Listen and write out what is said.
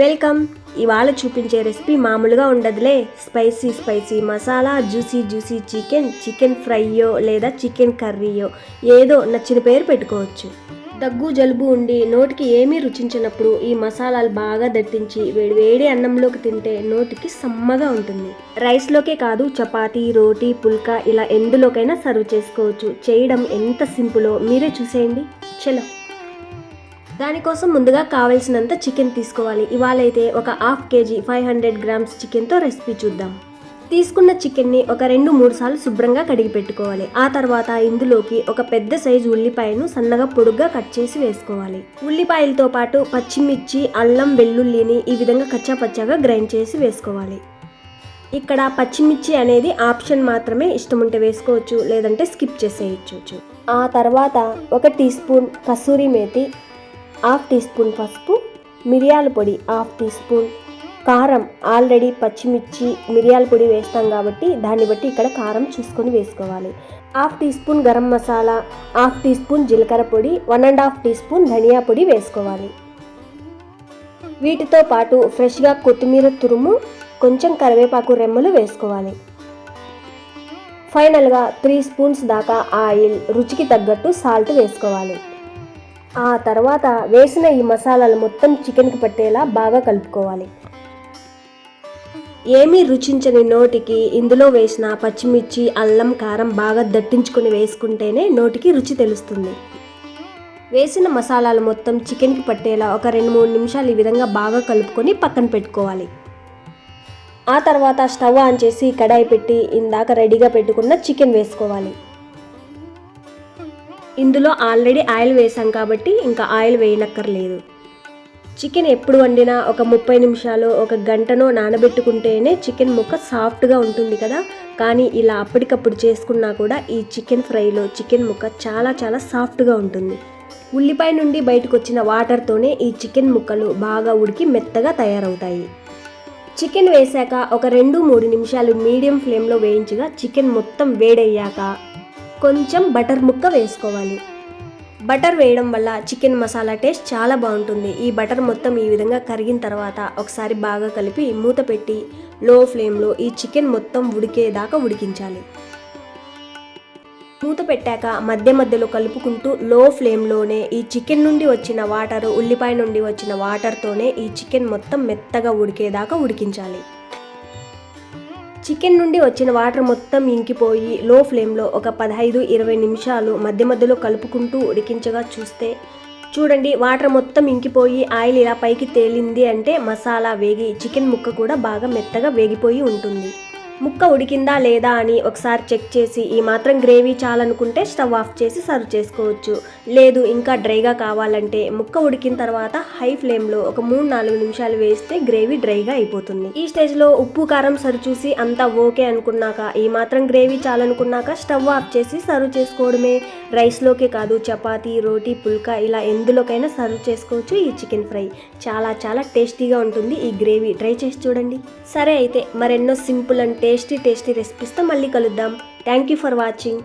Welcome. ఇవాళ చూపించే recipe మామూలుగా ఉండదులే. Spicy spicy masala juicy juicy chicken chicken ఫ్రైయో లేదా చికెన్ కర్రీయో. ఏదో నచ్చిన పేరు పెట్టుకోవచ్చు. దగ్గు జలుబు ఉండి నోటికి ఏమీ రుచించినప్పుడు ఈ మసాలాలు బాగా దట్టించి వేడి వేడి అన్నంలోకి తింటే నోటికి సమ్మగా ఉంటుంది. రైస్లోకే కాదు చపాతీ రోటీ పుల్కా ఇలా ఎందులోకైనా సర్వ్ చేసుకోవచ్చు. చేయడం ఎంత సింపులో మీరే చూసేయండి. చలో. దానికోసం ముందుగా కావలసినంత చికెన్ తీసుకోవాలి. ఇవాళ అయితే ఒక half KG five hundred grams చికెన్తో రెసిపీ చూద్దాం. తీసుకున్న చికెన్ని ఒక రెండు మూడు సార్లు శుభ్రంగా కడిగి పెట్టుకోవాలి. ఆ తర్వాత ఇందులోకి ఒక పెద్ద సైజు ఉల్లిపాయను సన్నగా పొడుగ్గా కట్ చేసి వేసుకోవాలి. ఉల్లిపాయలతో పాటు పచ్చిమిర్చి అల్లం వెల్లుల్లిని ఈ విధంగా కచ్చాపచ్చాగా గ్రైండ్ చేసి వేసుకోవాలి. ఇక్కడ పచ్చిమిర్చి అనేది ఆప్షన్ మాత్రమే ఇష్టం ఉంటే వేసుకోవచ్చు లేదంటే స్కిప్ చేసేయచ్చు. ఆ తర్వాత ఒక teaspoon kasuri methi half teaspoon పసుపు మిరియాల పొడి హాఫ్ టీ స్పూన్ కారం ఆల్రెడీ పచ్చిమిర్చి మిరియాల పొడి వేస్తాం కాబట్టి దాన్ని బట్టి ఇక్కడ కారం చూసుకొని వేసుకోవాలి. Half teaspoon garam masala half teaspoon జీలకర్ర పొడి one and half teaspoon ధనియా పొడి వేసుకోవాలి. వీటితో పాటు ఫ్రెష్గా కొత్తిమీర తురుము కొంచెం కరివేపాకు రెమ్మలు వేసుకోవాలి. ఫైనల్గా త్రీ స్పూన్స్ దాకా ఆయిల్ రుచికి తగ్గట్టు సాల్ట్ వేసుకోవాలి. ఆ తర్వాత వేసిన ఈ మసాలాలు మొత్తం చికెన్కి పట్టేలా బాగా కలుపుకోవాలి. ఏమీ రుచించని నోటికి ఇందులో వేసిన పచ్చిమిర్చి అల్లం కారం బాగా దట్టించుకొని వేసుకుంటేనే నోటికి రుచి తెలుస్తుంది. వేసిన మసాలాలు మొత్తం చికెన్కి పట్టేలా ఒక రెండు మూడు నిమిషాలు ఈ విధంగా బాగా కలుపుకొని పక్కన పెట్టుకోవాలి. ఆ తర్వాత స్టవ్ ఆన్ చేసి కడాయి పెట్టి ఇందాక రెడీగా పెట్టుకున్న చికెన్ వేసుకోవాలి. ఇందులో ఆల్రెడీ ఆయిల్ వేసాం కాబట్టి ఇంకా ఆయిల్ వేయనక్కర్లేదు. చికెన్ ఎప్పుడు వండినా ఒక ముప్పై నిమిషాలు ఒక గంటనో నానబెట్టుకుంటేనే చికెన్ ముక్క సాఫ్ట్గా ఉంటుంది కదా. కానీ ఇలా అప్పటికప్పుడు చేసుకున్నా కూడా ఈ చికెన్ ఫ్రైలో చికెన్ ముక్క చాలా చాలా సాఫ్ట్గా ఉంటుంది. ఉల్లిపాయ నుండి బయటకు వచ్చిన వాటర్తోనే ఈ చికెన్ ముక్కలు బాగా ఉడికి మెత్తగా తయారవుతాయి. చికెన్ వేశాక ఒక రెండు మూడు నిమిషాలు మీడియం ఫ్లేమ్లో వేయించగా చికెన్ మొత్తం వేడయ్యాక కొంచెం బటర్ ముక్క వేసుకోవాలి. బటర్ వేయడం వల్ల చికెన్ మసాలా టేస్ట్ చాలా బాగుంటుంది. ఈ బటర్ మొత్తం ఈ విధంగా కరిగిన తర్వాత ఒకసారి బాగా కలిపి మూత పెట్టి లో ఫ్లేమ్లో ఈ చికెన్ మొత్తం ఉడికేదాకా ఉడికించాలి. మూత పెట్టాక మధ్య మధ్యలో కలుపుకుంటూ లో ఫ్లేమ్లోనే ఈ చికెన్ నుండి వచ్చిన వాటర్ ఉల్లిపాయ నుండి వచ్చిన వాటర్తోనే ఈ చికెన్ మొత్తం మెత్తగా ఉడికేదాకా ఉడికించాలి. చికెన్ నుండి వచ్చిన వాటర్ మొత్తం ఇంకిపోయి లో ఫ్లేమ్లో ఒక పదహైదు ఇరవై నిమిషాలు మధ్య మధ్యలో కలుపుకుంటూ ఉడికించగా చూస్తే చూడండి వాటర్ మొత్తం ఇంకిపోయి ఆయిల్ ఇలా పైకి తేలింది అంటే మసాలా వేగి చికెన్ ముక్క కూడా బాగా మెత్తగా వేగిపోయి ఉంటుంది. ముక్క ఉడికిందా లేదా అని ఒకసారి చెక్ చేసి ఈ మాత్రం గ్రేవీ చాలనుకుంటే స్టవ్ ఆఫ్ చేసి సర్వ్ చేసుకోవచ్చు. లేదు ఇంకా డ్రైగా కావాలంటే ముక్క ఉడికిన తర్వాత హై ఫ్లేమ్లో ఒక మూడు నాలుగు నిమిషాలు వేస్తే గ్రేవీ డ్రైగా అయిపోతుంది. ఈ స్టేజ్లో ఉప్పు కారం సరి చూసి అంతా ఓకే అనుకున్నాక ఈ మాత్రం గ్రేవీ చాలనుకున్నాక స్టవ్ ఆఫ్ చేసి సర్వ్ చేసుకోవడమే. రైస్లోకే కాదు చపాతీ రోటీ పుల్కా ఇలా ఎందులోకైనా సర్వ్ చేసుకోవచ్చు ఈ చికెన్ ఫ్రై. చాలా చాలా టేస్టీగా ఉంటుంది ఈ గ్రేవీ. ట్రై చేసి చూడండి. సరే అయితే మరెన్నో సింపుల్ అంటే టేస్టీ టేస్టీ రెసిపీస్తో మళ్ళీ కలుద్దాం. Thank you for watching